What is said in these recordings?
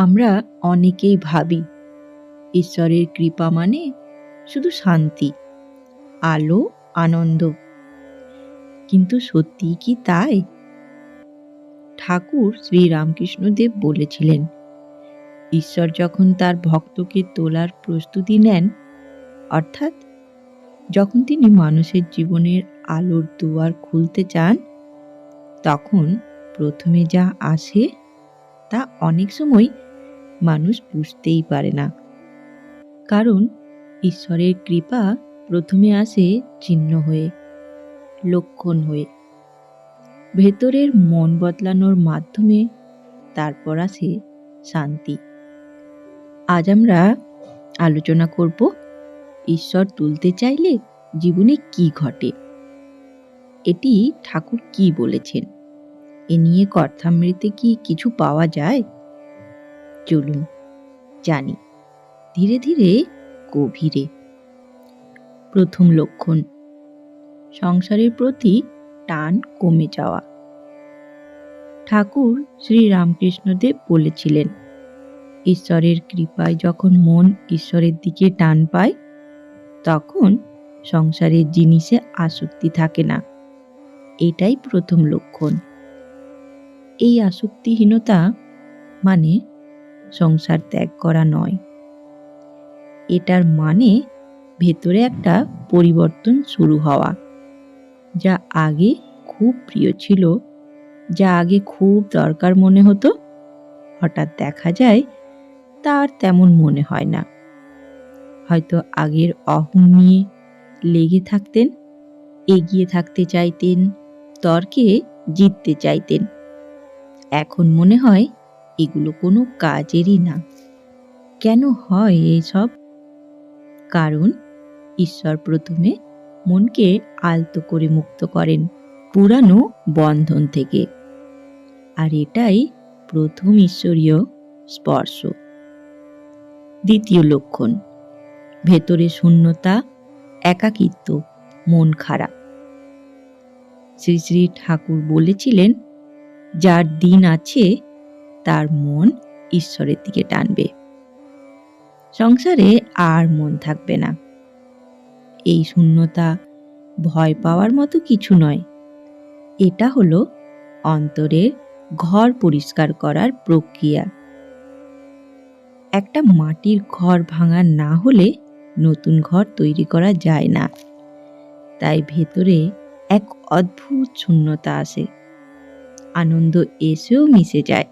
আমরা অনেকেই ভাবি, ঈশ্বরের কৃপা মানে শুধু শান্তি, আলো, আনন্দ। কিন্তু সত্যিই কি তাই? ঠাকুর শ্রী রামকৃষ্ণদেব বলেছিলেন, ঈশ্বর যখন তার ভক্তকে তোলার প্রস্তুতি নেন, অর্থাৎ যখন তিনি মানুষের জীবনের আলোর দুয়ার খুলতে চান, তখন প্রথমে যা আসে তা অনেক সময় মানুষ বুঝতেই পারে না। কারণ ঈশ্বরের কৃপা প্রথমে আসে চিহ্ন হয়ে, লক্ষণ হয়ে। ভেতরের মন বদলানোর মাধ্যমে তারপর আসে শান্তি। আজ আমরা আলোচনা করব, ঈশ্বর তুলতে চাইলে জীবনে কি ঘটে? এটি ঠাকুর কি বলেছেন? এ নিয়ে কথামৃতে কি কিছু পাওয়া যায়? চলুন, জানি। ধীরে ধীরে গভীরে। প্রথম লক্ষণ, সংসারের প্রতি টান কমে যাওয়া। ঠাকুর শ্রী রামকৃষ্ণদেব বলেছিলেন, ঈশ্বরের কৃপায় যখন মন ঈশ্বরের দিকে টান পায়, তখন সংসারের জিনিসে আসক্তি থাকে না। এটাই প্রথম লক্ষণ। এই আসক্তিহীনতা মানে সংসার ত্যাগ করা নয়। এটার মানে ভেতরে একটা পরিবর্তন শুরু হওয়া, যা আগে খুব প্রিয় ছিল, যা আগে খুব দরকার মনে হতো। হঠাৎ দেখা যায় তার তেমন মনে হয় না। হয়তো আগের অহং নিয়ে লেগে থাকতেন, এগিয়ে থাকতে চাইতেন, তর্কে জিততে চাইতেন। এখন মনে হয় এগুলো কোনো কাজেরই না। কেন হয় এইসব? কারণ ঈশ্বর প্রথমে মনকে আলতো করে মুক্ত করেন পুরানো বন্ধন থেকে। আর এটাই প্রথম ঈশ্বরীয় স্পর্শ। দ্বিতীয় লক্ষণ, ভেতরে শূন্যতা, একাকিত্ব, মন খারাপ। শ্রী শ্রী ঠাকুর বলেছিলেন, যার দিন আছে তার মন ঈশ্বরের দিকে টানবে। সংসারে আর মন থাকবে না। এই শূন্যতা ভয় পাওয়ার মতো কিছু নয়। এটা হলো অন্তরের ঘর পরিষ্কার করার প্রক্রিয়া। একটা মাটির ঘর ভাঙা না হলে নতুন ঘর তৈরি করা যায় না। তাই ভেতরে এক অদ্ভুত শূন্যতা আসে। আনন্দ এসেও মিশে যায়।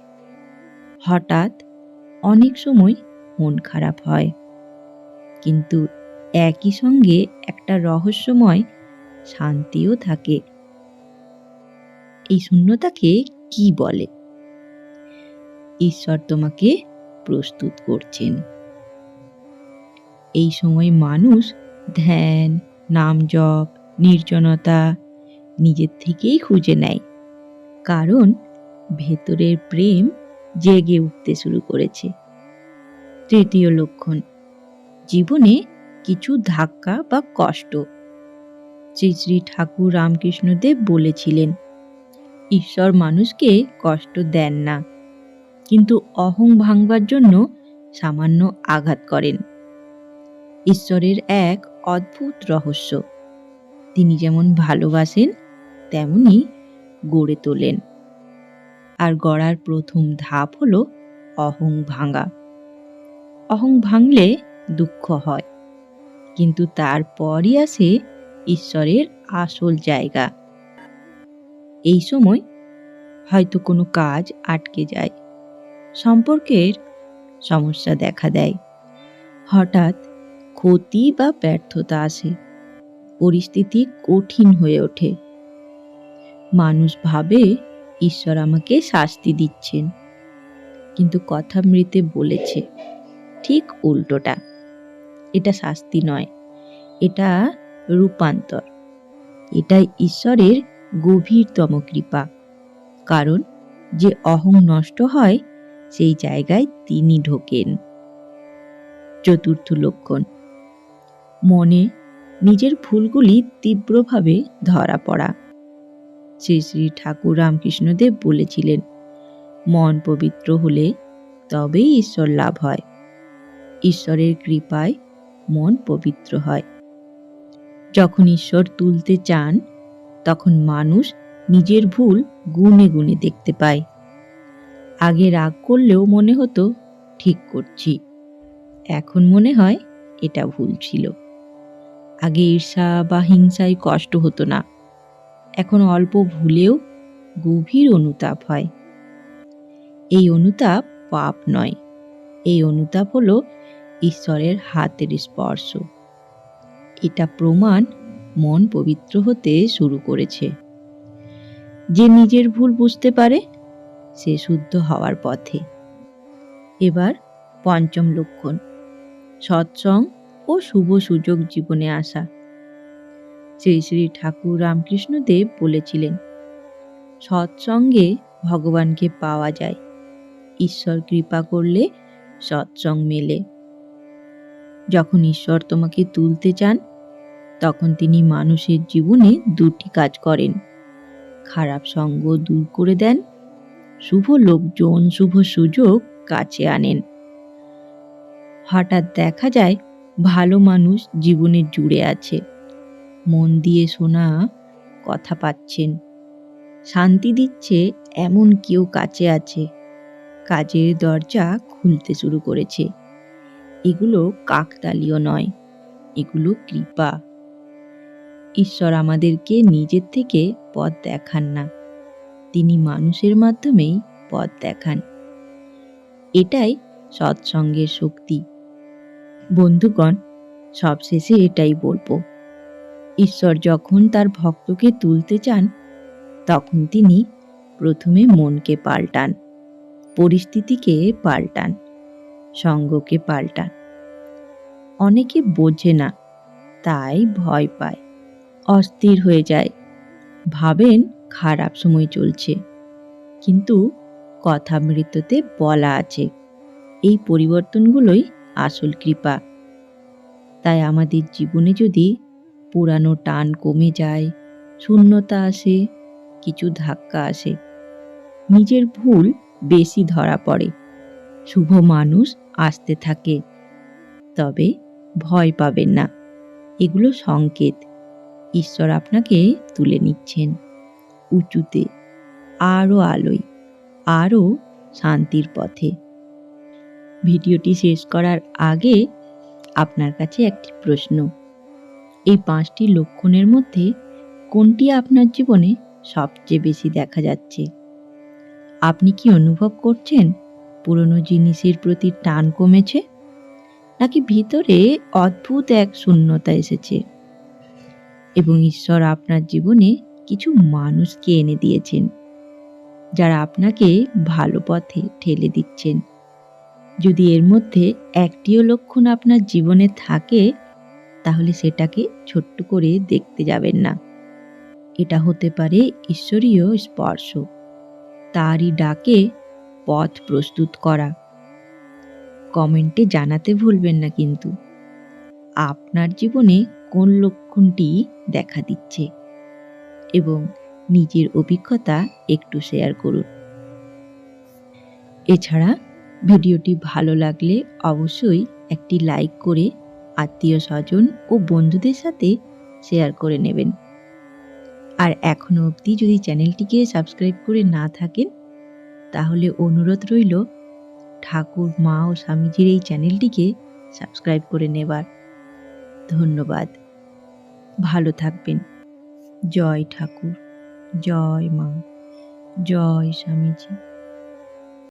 হঠাৎ অনেক সময় মন খারাপ হয়। কিন্তু একই সঙ্গে একটা রহস্যময় শান্তিও থাকে। এই শূন্যতাকে কি বলে? ঈশ্বর তোমাকে প্রস্তুত করছেন। এই সময় মানুষ ধ্যান, নাম জপ, নির্জনতা নিজের থেকেই খুঁজে নেয়। কারণ ভেতরের প্রেম জেগে উঠতে শুরু করেছে। তৃতীয় লক্ষণ, জীবনে কিছু ধাক্কা বা কষ্ট। শ্রী শ্রী ঠাকুর রামকৃষ্ণদেব বলেছিলেন, ঈশ্বর মানুষকে কষ্ট দেন না, কিন্তু অহং ভাঙবার জন্য সামান্য আঘাত করেন। ঈশ্বরের এক অদ্ভুত রহস্য, তিনি যেমন ভালোবাসেন, তেমনি গড়ে তোলেন। আর গড়ার প্রথম ধাপ হলো অহং ভাঙা। অহং ভাঙলে দুঃখ হয়, কিন্তু তারপরই আসে ঈশ্বরের আসল জায়গা। এই সময় হয়তো কোনো কাজ আটকে যায়, সম্পর্কের সমস্যা দেখা দেয়। হঠাৎ ক্ষতি বা ব্যর্থতা আসে, পরিস্থিতি কঠিন হয়ে ওঠে। মানুষ ভাবে ঈশ্বর আমাকে শাস্তি দিচ্ছেন। কিন্তু কথামৃতে বলেছে, ঠিক উল্টোটা। এটা শাস্তি নয়, এটা রূপান্তর। এটাই ঈশ্বরের গভীরতম কৃপা। কারণ যে অহং নষ্ট হয়, সেই জায়গায় তিনি ঢোকেন। চতুর্থ লক্ষণ, মনে নিজের ভুলগুলি তীব্রভাবে ধরা পড়া। শ্রী শ্রী ঠাকুর রামকৃষ্ণদেব বলেছিলেন, মন পবিত্র হলে তবেই ঈশ্বর লাভ হয়। ঈশ্বরের কৃপায় মন পবিত্র হয়। যখন ঈশ্বর তুলতে চান, তখন মানুষ নিজের ভুল গুনে গুনে দেখতে পায়। আগে রাগ করলেও মনে হতো, ঠিক করছি। এখন মনে হয়, এটা ভুল ছিল। আগে ঈর্ষা বা হিংসায় কষ্ট হতো না। এখন অল্প ভুলেও গভীর অনুতাপ হয়। এই অনুতাপ পাপ নয়। এই অনুতাপ হলো ঈশ্বরের হাতের স্পর্শ। এটা প্রমাণ মন পবিত্র হতে শুরু করেছে। যে নিজের ভুল বুঝতে পারে, সে শুদ্ধ হওয়ার পথে। এবার পঞ্চম লক্ষণ, সৎসং ও শুভ সুযোগ জীবনে আসা। শ্রী শ্রী ঠাকুর রামকৃষ্ণ রামকৃষ্ণদেব বলেছিলেন, সৎসঙ্গে ভগবানকে পাওয়া যায়। ঈশ্বর কৃপা করলে সৎসং মেলে। যখন ঈশ্বর তোমাকে তুলতে চান, তখন তিনি মানুষের জীবনে দুটি কাজ করেন। খারাপ সঙ্গ দূর করে দেন, শুভ লোকজন, শুভ সুযোগ কাছে আনেন। হঠাৎ দেখা যায়, ভালো মানুষ জীবনে জুড়ে আছে। মন দিয়ে শোনা কথা পাচ্ছেন। শান্তি দিচ্ছে এমন কেউ কাছে আছে। কাজের দরজা খুলতে শুরু করেছে। এগুলো কাকতালীয় নয়, এগুলো কৃপা। ঈশ্বর আমাদেরকে নিজের থেকে পথ দেখান না, তিনি মানুষের মাধ্যমেই পথ দেখান। এটাই সৎসঙ্গের শক্তি। বন্ধুগণ, সবশেষে এটাই বলব। ঈশ্বর যখন তার ভক্তকে তুলতে চান, তখন তিনি প্রথমে মনকে পাল্টান, পরিস্থিতিকে পাল্টান, সঙ্গকে পাল্টান। অনেকে বোঝে না, তাই ভয় পায়, অস্থির হয়ে যায়। ভাবেন, খারাপ সময় চলছে। কিন্তু কথামৃততে বলা আছে, এই পরিবর্তনগুলোই আসল কৃপা। তাই আমাদের জীবনে যদি পুরানো টান কমে যায়, শূন্যতা আসে, কিছু ধাক্কা আসে। নিজের ভুল বেশি ধরা পড়ে। শুভ মানুষ আসতে থাকে, তবে ভয় পাবেন না। এগুলো সংকেত। ঈশ্বর আপনাকে তুলে নিচ্ছেন। উঁচুতে, আরও আলোয়, আরও শান্তির পথে। ভিডিওটি শেষ করার আগে আপনার কাছে একটি প্রশ্ন। এই পাঁচটি লক্ষণের মধ্যে কোনটি আপনার জীবনে সবচেয়ে বেশি দেখা যাচ্ছে? আপনি কি অনুভব করছেন পুরনো জিনিসের প্রতি টান কমেছে? নাকি ভিতরে অদ্ভুত এক শূন্যতা এসেছে? এবং ঈশ্বর আপনার জীবনে কিছু মানুষকে এনে দিয়েছেন, যারা আপনাকে ভালো পথে ঠেলে দিচ্ছেন। যদি এর মধ্যে একটিও লক্ষণ আপনার জীবনে থাকে তাহলে সেটাকে ছোট্ট করে দেখতে যাবেন না। এটা হতে পারে ঈশ্বরীয় স্পর্শ। তারই ডাকে পথ প্রস্তুত করা। কমেন্টে জানাতে ভুলবেন না কিন্তু। আপনার জীবনে কোন লক্ষণটি দেখা দিচ্ছে? এবং নিজের অভিজ্ঞতা একটু শেয়ার করুন। এছাড়া ভিডিওটি ভালো লাগলে অবশ্যই একটি লাইক করে আত্মীয় স্বজন ও বন্ধুদের সাথে শেয়ার করে নেবেন। আর এখনও অবধি যদি চ্যানেলটিকে সাবস্ক্রাইব করে না থাকেন, তাহলে অনুরোধ রইল ঠাকুর, মা ও স্বামীজির এই চ্যানেলটিকে সাবস্ক্রাইব করে নেবার। ধন্যবাদ। ভালো থাকবেন। জয় ঠাকুর, জয় মা, জয় স্বামীজি।